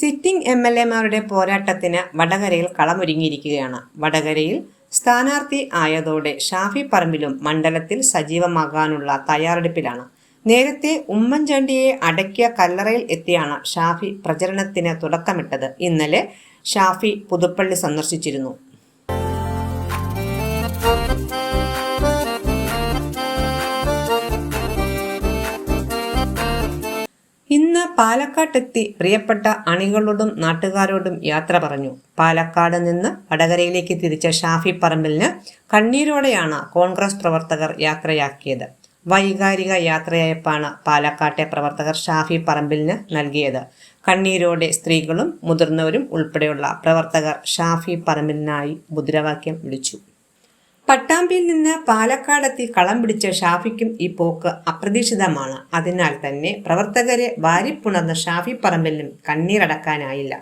Sitting M L എമാരുടെ പോരാട്ടത്തിന് വടകരയിൽ കളമൊരുങ്ങിയിരിക്കുകയാണ്. വടകരയിൽ സ്ഥാനാർത്ഥി ആയതോടെ ഷാഫി പറമ്പിലും മണ്ഡലത്തിൽ സജീവമാകാനുള്ള തയ്യാറെടുപ്പിലാണ്. നേരത്തെ ഉമ്മൻചാണ്ടിയെ അടക്കിയ കല്ലറയിൽ എത്തിയാണ് ഷാഫി പ്രചരണത്തിന് തുടക്കമിട്ടത്. ഇന്നലെ ഷാഫി പുതുപ്പള്ളി സന്ദർശിച്ചിരുന്നു. പാലക്കാട്ടെത്തി പ്രിയപ്പെട്ട അണികളോടും നാട്ടുകാരോടും യാത്ര പറഞ്ഞു. പാലക്കാട് നിന്ന് വടകരയിലേക്ക് തിരിച്ച ഷാഫി പറമ്പിലിന് കണ്ണീരോടെയാണ് കോൺഗ്രസ് പ്രവർത്തകർ യാത്രയാക്കിയത്. വൈകാരിക യാത്രയയപ്പാണ് പാലക്കാട്ടെ പ്രവർത്തകർ ഷാഫി പറമ്പിലിന് നൽകിയത്. കണ്ണീരോടെ സ്ത്രീകളും മുതിർന്നവരും ഉൾപ്പെടെയുള്ള പ്രവർത്തകർ ഷാഫി പറമ്പിലിനായി മുദ്രാവാക്യം വിളിച്ചു. പട്ടാമ്പിയിൽ നിന്ന് പാലക്കാടെത്തി കളം പിടിച്ച ഷാഫിക്കും ഈ പോക്ക് അപ്രതീക്ഷിതമാണ്. അതിനാൽ തന്നെ പ്രവർത്തകരെ വാരിപ്പുണർന്ന ഷാഫി പറമ്പിലും കണ്ണീരടക്കാനായില്ല.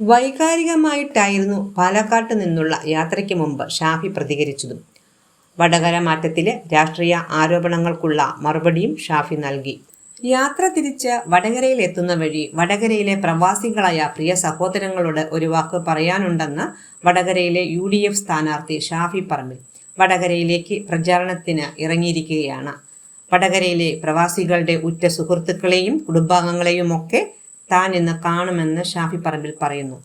വൈകാരികമായിട്ടായിരുന്നു പാലക്കാട്ട് നിന്നുള്ള യാത്രയ്ക്ക് മുമ്പ് ഷാഫി പ്രതികരിച്ചതും. വടകര മാറ്റത്തിലെ രാഷ്ട്രീയ ആരോപണങ്ങൾക്കുള്ള മറുപടിയും ഷാഫി നൽകി. യാത്ര തിരിച്ച് വടകരയിൽ എത്തുന്ന വഴി വടകരയിലെ പ്രവാസികളായ പ്രിയ സഹോദരങ്ങളോട് ഒരു വാക്ക് പറയാനുണ്ടെന്ന് വടകരയിലെ യു സ്ഥാനാർത്ഥി ഷാഫി പറമ്പിൽ. വടകരയിലേക്ക് പ്രചാരണത്തിന് ഇറങ്ങിയിരിക്കുകയാണ്. വടകരയിലെ പ്രവാസികളുടെ ഉറ്റ സുഹൃത്തുക്കളെയും കുടുംബാംഗങ്ങളെയും ഒക്കെ താൻ ഇന്ന് കാണുമെന്ന് ഷാഫി പറമ്പിൽ പറയുന്നു.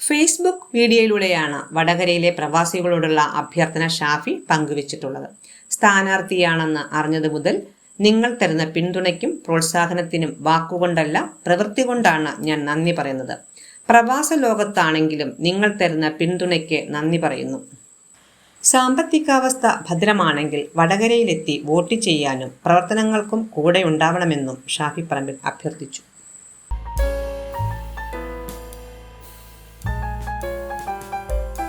ഫേസ്ബുക്ക് വീഡിയോയിലൂടെയാണ് വടകരയിലെ പ്രവാസികളോടുള്ള അഭ്യർത്ഥന ഷാഫി പങ്കുവച്ചിട്ടുള്ളത്. സ്ഥാനാർത്ഥിയാണെന്ന് അറിഞ്ഞതു മുതൽ നിങ്ങൾ തരുന്ന പിന്തുണയ്ക്കും പ്രോത്സാഹനത്തിനും വാക്കുകൊണ്ടല്ല പ്രവൃത്തി കൊണ്ടാണ് ഞാൻ നന്ദി പറയുന്നത്. പ്രവാസ ലോകത്താണെങ്കിലും നിങ്ങൾ തരുന്ന പിന്തുണയ്ക്ക് നന്ദി പറയുന്നു. സാമ്പത്തികാവസ്ഥ ഭദ്രമാണെങ്കിൽ വടകരയിലെത്തി വോട്ട് ചെയ്യാനും പ്രവർത്തനങ്ങൾക്കും കൂടെയുണ്ടാവണമെന്നും ഷാഫി പറമ്പിൽ അഭ്യർത്ഥിച്ചു.